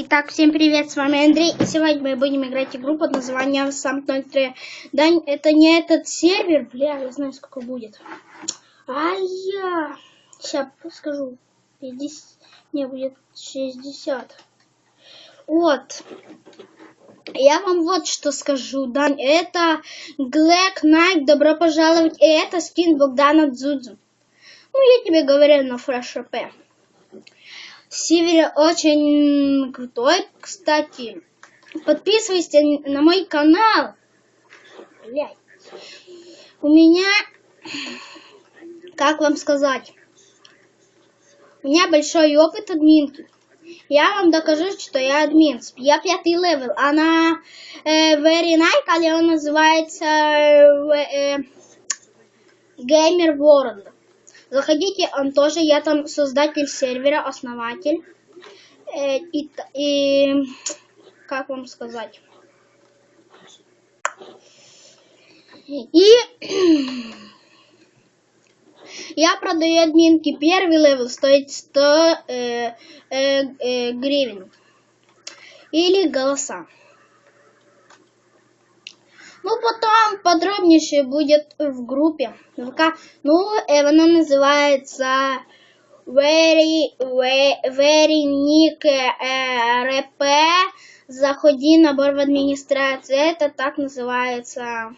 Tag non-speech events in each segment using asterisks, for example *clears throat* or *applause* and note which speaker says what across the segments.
Speaker 1: Итак, всем привет, с вами Андрей, и сегодня мы будем играть игру под названием Сам 03. Да, это не этот сервер, бля, я знаю, сколько будет. Ай, я... Сейчас скажу. 50... Не, будет 60. Вот. Я вам вот что скажу, да, это Глэк Найк, добро пожаловать, и это скин Богдана Дзудзу. Ну, я тебе говорю на фреш-РП. Север очень крутой, кстати. Подписывайся на мой канал. Блядь. У меня, как вам сказать, у меня большой опыт админки. Я вам докажу, что я админ. Я пятый левел. Она э, Very Night, але он называется э, э, Gamer World. Заходите, он тоже, я там создатель сервера, основатель. Э, и, и, как вам сказать? И *clears throat* я продаю админки. Первый левел стоит 100 э, э, э, гривен. Или голоса. Ну, потом подробнейшее будет в группе ВК. Ну, э, оно называется Very, very Nick РП. Заходи, набор в администрацию. Это так называется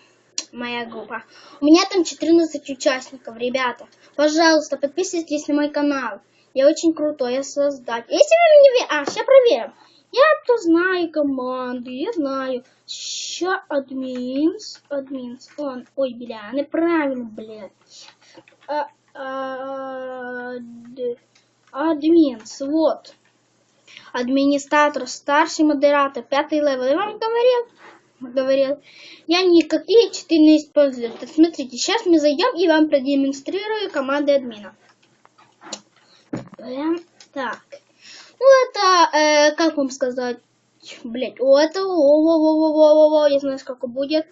Speaker 1: моя группа. У меня там 14 участников, ребята. Пожалуйста, подписывайтесь на мой канал. Я очень крутой, я создатель. Если вы меня не верите... А, сейчас проверим. Я-то знаю команды, я знаю. Ща админс, админс. Он, ой, бля, неправильно, блядь. А, а, админс, вот. Администратор, старший модератор, пятый левел. Я вам говорил? Говорил. Я никакие читы не использую. Так, смотрите, сейчас мы зайдем и вам продемонстрирую команды админа. Прям так. Ну, это, э, как вам сказать, блять, о, это, о, о, о, о, о, я знаю, сколько будет,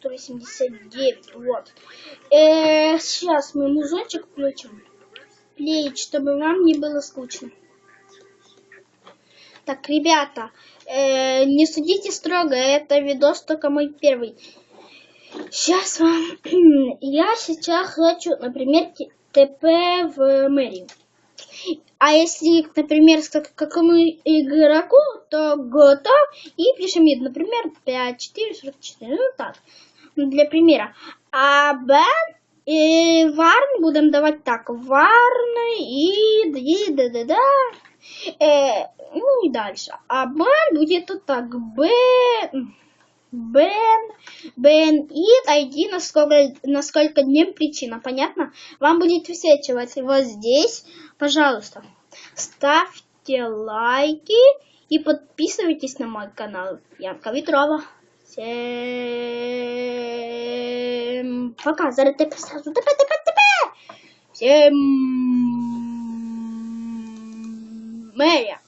Speaker 1: 189, вот. Э, сейчас мы музончик включим, плеить, чтобы вам не было скучно. Так, ребята, э, не судите строго, это видос только мой первый. Сейчас вам, *clears throat* я сейчас хочу, например, ТП в мэрию. А если, например, к какому игроку, то готов и пишем ид, например, 5, 4, 44, ну так, для примера. А Бен и Варн будем давать так, Варн и, и да, да, да, э, ну и дальше. А Бен будет вот так, Бен, Бен, Бен Ит, ID, насколько, насколько днем причина, понятно? Вам будет высвечивать вот здесь, пожалуйста, ставьте лайки и подписывайтесь на мой канал. Янка Ветрова. Всем пока. Зараз ТП сразу. ТП, ТП, ТП. Всем Мэрия.